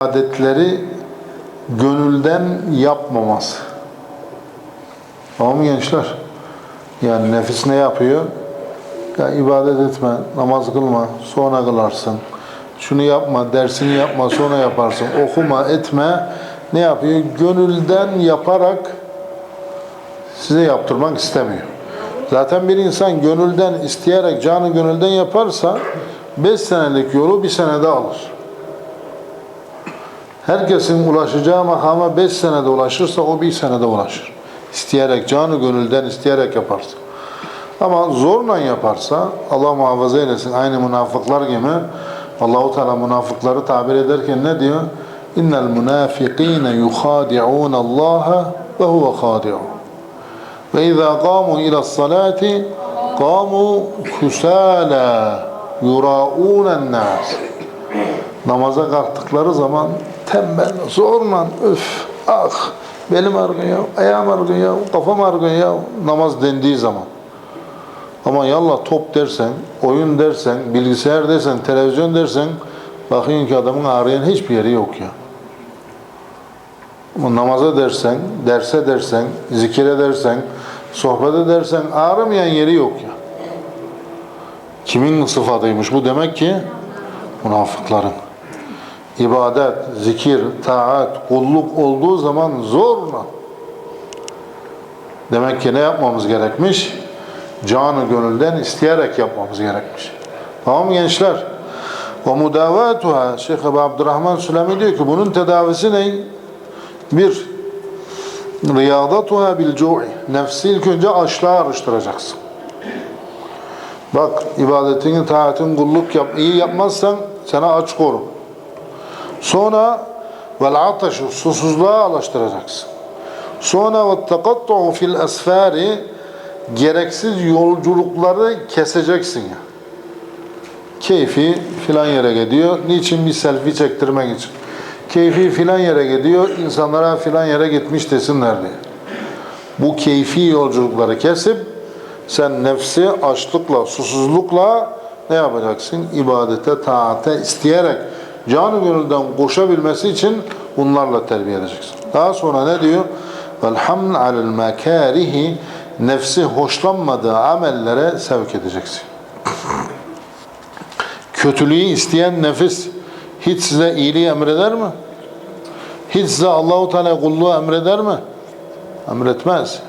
adetleri gönülden yapmaması. Tamam mı gençler? Yani nefis ne yapıyor? Ya ibadet etme, namaz kılma, sonra kılarsın. Şunu yapma, dersini yapma, sonra yaparsın. Okuma, etme. Ne yapıyor? Gönülden yaparak size yaptırmak istemiyor. Zaten bir insan gönülden isteyerek, canı gönülden yaparsa 5 senelik yolu bir senede alır. Herkesin ulaşacağı makama 5 senede ulaşırsa o bir senede ulaşır. İsteyerek, canı gönülden isteyerek yaparsa. Ama zorla yaparsa Allah muhafaza eylesin. Aynı münafıklar gibi Allahu Teala münafıkları tabir ederken ne diyor? İnnel münafikîne yuhâdi'ûn Allah ve huve khâdi'ûn. Ve izâ kâmû ila salâti kâmû kusâlâ yurâûnen nâs. Namaza kalktıkları zaman tembel, zorla, öf, ah, belim ağrıyor, ayağım ağrıyor, kafam ağrıyor, namaz dendiği zaman. Ama yallah top dersen, oyun dersen, bilgisayar dersen, televizyon dersen, bakıyorsun ki adamın ağrıyan hiçbir yeri yok ya. Ama namaza dersen, derse dersen, zikire dersen, sohbet edersen ağrımayan yeri yok ya. Kimin sıfatıymış bu? Demek ki münafıkların ibadet, zikir, taat, kulluk olduğu zaman zorla. Demek ki ne yapmamız gerekmiş? Canı gönülden isteyerek yapmamız gerekmiş. Tamam mı gençler? Ve mudavatuha Şeyh Ebu Abdurrahman Sülemi diyor ki bunun tedavisi ne? Bir, riyadatuha bil cu'i. Nefsi ilk önce açlığa alıştıracaksın. Bak ibadetini, taatini, kulluk yap, iyi yapmazsan sana aç korum. Sonra vel ataşı susuzluğa alıştıracaksın. Sonra ve tekattu fil esfari gereksiz yolculukları keseceksin ya. Keyfi filan yere gidiyor. Niçin bir selfie çektirmek için? Keyfi filan yere gidiyor. insanlara filan yere gitmiş desinler diye. Bu keyfi yolculukları kesip sen nefsi açlıkla, susuzlukla ne yapacaksın? İbadete, taate isteyerek canı gönülden koşabilmesi için bunlarla terbiye edeceksin. Daha sonra ne diyor? Velhamd alel mekarihi nefsi hoşlanmadığı amellere sevk edeceksin. Kötülüğü isteyen nefis hiç size iyiliği emreder mi? Hiç size Allahu Teala kulluğu emreder mi? Emretmez.